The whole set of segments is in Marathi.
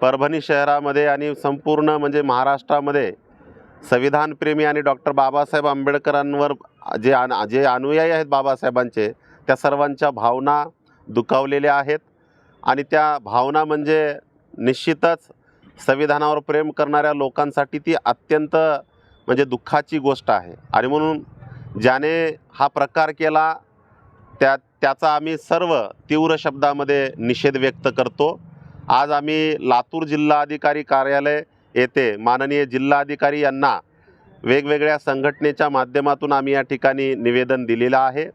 परभणी शहरामध्ये आणि संपूर्ण म्हणजे महाराष्ट्रामध्ये संविधानप्रेमी आणि डॉक्टर बाबासाहेब आंबेडकरांवर जे अन जे अनुयायी आहेत बाबासाहेबांचे त्या सर्वांच्या भावना दुखावलेल्या आहेत. आणि त्या भावना म्हणजे निश्चितच संविधानावर प्रेम करणाऱ्या लोकांसाठी ती अत्यंत म्हणजे दुःखाची गोष्ट आहे. आणि म्हणून ज्याने हा प्रकार केला त्या त्याचा आम्ही सर्व तीव्र शब्दामध्ये निषेध व्यक्त करतो. आज आम्ही लातूर जिल्हाधिकारी कार्यालय येथे माननीय जिल्हाधिकारी यांना वेगवेगळ्या संघटनेच्या माध्यमातून आम्ही या ठिकाणी निवेदन दिलेलं आहे.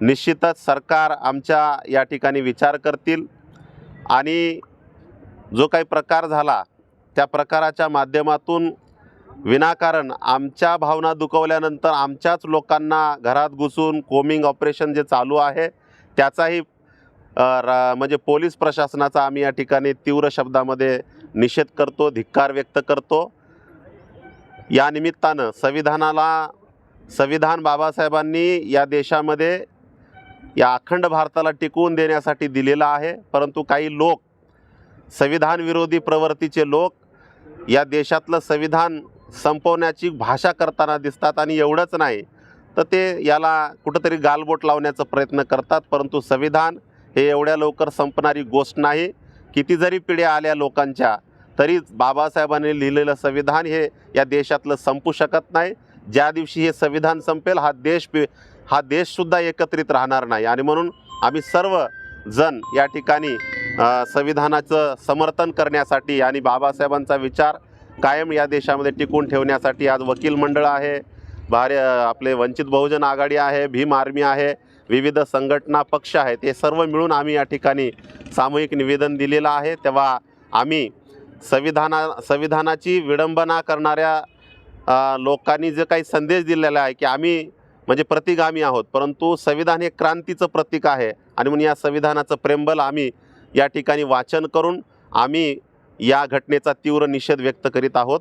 निश्चितच सरकार आमच्या या ठिकाणी विचार करतील आणि जो काही प्रकार झाला त्या प्रकाराच्या माध्यमातून विनाकारण आमच्या भावना दुखवल्यानंतर आमच्याच लोकांना घरात घुसून कोमिंग ऑपरेशन जे चालू आहे त्याचाही रा म्हणजे पोलीस प्रशासनाचा आम्ही या ठिकाणी तीव्र शब्दामध्ये निषेध करतो धिक्कार व्यक्त करतो. या निमित्तानं संविधानाला संविधान बाबासाहेबांनी या देशामध्ये या अखंड भारताला टिकवून देण्यासाठी दिलेलं आहे. परंतु काही लोक संविधान विरोधी प्रवृत्तीचे लोक या देशातलं संविधान संपवण्याची भाषा करताना दिसतात आणि एवढंच नाही तर ते याला कुठंतरी गालबोट लावण्याचा प्रयत्न करतात. परंतु संविधान हे एवढ्या लवकर संपणारी गोष्ट नाही. किती जरी पिढ्या आल्या लोकांच्या तरी बाबासाहेबांनी लिहिलेलं संविधान हे या देशातलं संपू शकत नाही. ज्या दिवशी हे संविधान संपेल हा देश पि हा देशसुद्धा एकत्रित राहणार नाही. आणि म्हणून आम्ही सर्व जण या ठिकाणी संविधानाचं समर्थन करण्यासाठी आणि बाबासाहेबांचा विचार कायम या देशामध्ये टिकून ठेवण्यासाठी आज वकील मंडळ आहे. भार आपले वंचित बहुजन आघाडी आहे भीम आर्मी आहे. विविध संघटना पक्ष आहेत हे सर्व मिळून आम्ही या ठिकाणी सामूहिक निवेदन दिलेलं आहे. तेव्हा आम्ही संविधाना संविधानाची विडंबना करणाऱ्या लोकांनी जे काही संदेश दिलेला आहे की आम्ही म्हणजे प्रतिगामी आहोत परंतु संविधान हे क्रांतीचं प्रतीक आहे आणि म्हणून या संविधानाचं प्रेमबल आम्ही या ठिकाणी वाचन करून आम्ही या घटनेचा तीव्र निषेध व्यक्त करीत आहोत.